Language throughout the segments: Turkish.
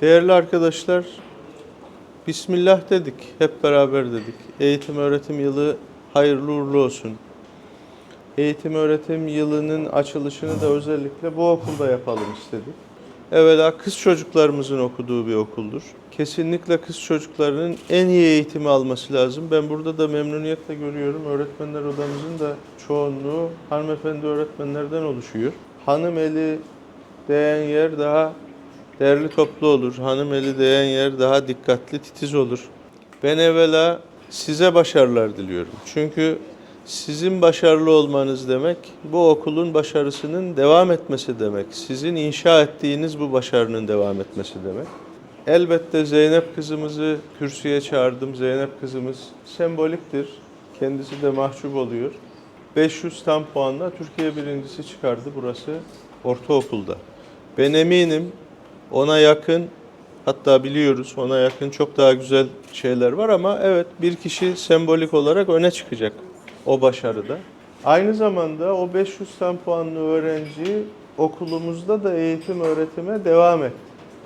Değerli arkadaşlar, Bismillah dedik, hep beraber dedik. Eğitim öğretim yılı hayırlı uğurlu olsun. Eğitim öğretim yılının açılışını da özellikle bu okulda yapalım istedik. Evvela kız çocuklarımızın okuduğu bir okuldur. Kesinlikle kız çocuklarının en iyi eğitimi alması lazım. Ben burada da memnuniyetle görüyorum. Öğretmenler odamızın da çoğunluğu hanımefendi öğretmenlerden oluşuyor. Hanım eli değen yer daha değerli toplu olur. Hanım eli değen yer daha dikkatli, titiz olur. Ben evvela size başarılar diliyorum. Çünkü sizin başarılı olmanız demek bu okulun başarısının devam etmesi demek. Sizin inşa ettiğiniz bu başarının devam etmesi demek. Elbette Zeynep kızımızı kürsüye çağırdım. Zeynep kızımız semboliktir. Kendisi de mahcup oluyor. 500 tam puanla Türkiye birincisi çıkardı burası ortaokulda. Ben eminim ona yakın hatta biliyoruz ona yakın çok daha güzel şeyler var ama evet bir kişi sembolik olarak öne çıkacak o başarıda. Aynı zamanda o 500 tam puanlı öğrenci okulumuzda da eğitim öğretime devam et.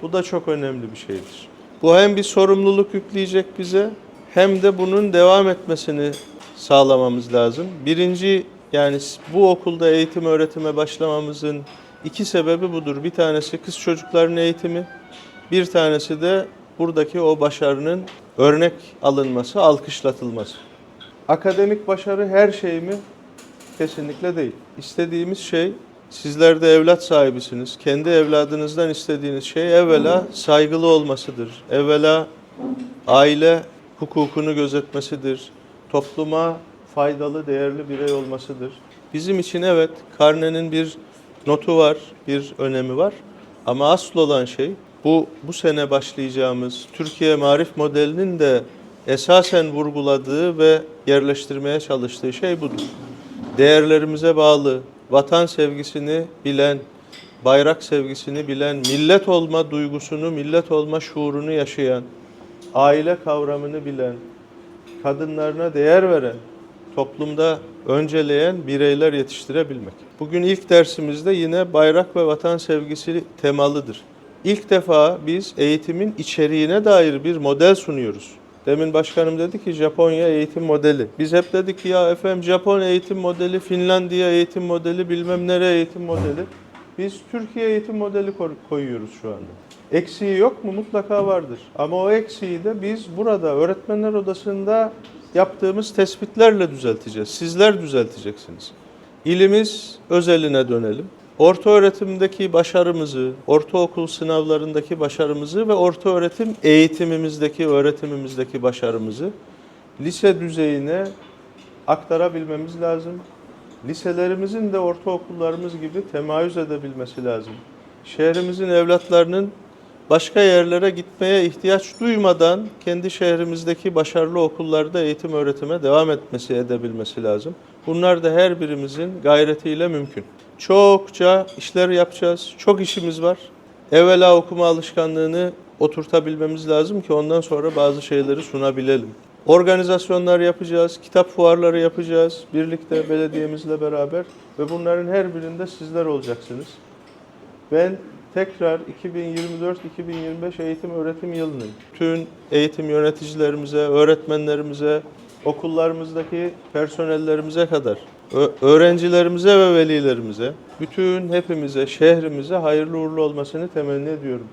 Bu da çok önemli bir şeydir. Bu hem bir sorumluluk yükleyecek bize hem de bunun devam etmesini sağlamamız lazım. Birinci yani bu okulda eğitim öğretime başlamamızın iki sebebi budur. Bir tanesi kız çocukların eğitimi, bir tanesi de buradaki o başarının örnek alınması, alkışlatılması. Akademik başarı her şey mi? Kesinlikle değil. İstediğimiz şey sizler de evlat sahibisiniz. Kendi evladınızdan istediğiniz şey evvela saygılı olmasıdır. Evvela aile hukukunu gözetmesidir. Topluma faydalı, değerli birey olmasıdır. Bizim için evet karnenin bir notu var, bir önemi var. Ama asıl olan şey bu bu sene başlayacağımız Türkiye Marif modelinin de esasen vurguladığı ve yerleştirmeye çalıştığı şey budur. Değerlerimize bağlı, vatan sevgisini bilen, bayrak sevgisini bilen, millet olma duygusunu, millet olma şuurunu yaşayan, aile kavramını bilen, kadınlarına değer veren, toplumda önceleyen bireyler yetiştirebilmek. Bugün ilk dersimizde yine bayrak ve vatan sevgisi temalıdır. İlk defa biz eğitimin içeriğine dair bir model sunuyoruz. Demin başkanım dedi ki Japonya eğitim modeli. Biz hep dedik ki ya efendim Japon eğitim modeli, Finlandiya eğitim modeli, bilmem nereye eğitim modeli. Biz Türkiye eğitim modeli ko- koyuyoruz şu anda. Eksiği yok mu? Mutlaka vardır. Ama o eksiği de biz burada öğretmenler odasında yaptığımız tespitlerle düzelteceğiz. Sizler düzelteceksiniz. İlimiz özeline dönelim. Orta öğretimdeki başarımızı, ortaokul sınavlarındaki başarımızı ve orta öğretim eğitimimizdeki, öğretimimizdeki başarımızı lise düzeyine aktarabilmemiz lazım. Liselerimizin de ortaokullarımız gibi temayüz edebilmesi lazım. Şehrimizin evlatlarının başka yerlere gitmeye ihtiyaç duymadan kendi şehrimizdeki başarılı okullarda eğitim öğretime devam etmesi edebilmesi lazım. Bunlar da her birimizin gayretiyle mümkün. Çokça işler yapacağız. Çok işimiz var. Evvela okuma alışkanlığını oturtabilmemiz lazım ki ondan sonra bazı şeyleri sunabilelim. Organizasyonlar yapacağız, kitap fuarları yapacağız birlikte belediyemizle beraber ve bunların her birinde sizler olacaksınız. Ben tekrar 2024-2025 eğitim öğretim yılının tüm eğitim yöneticilerimize, öğretmenlerimize, okullarımızdaki personellerimize kadar öğrencilerimize ve velilerimize, bütün hepimize, şehrimize hayırlı uğurlu olmasını temenni ediyorum.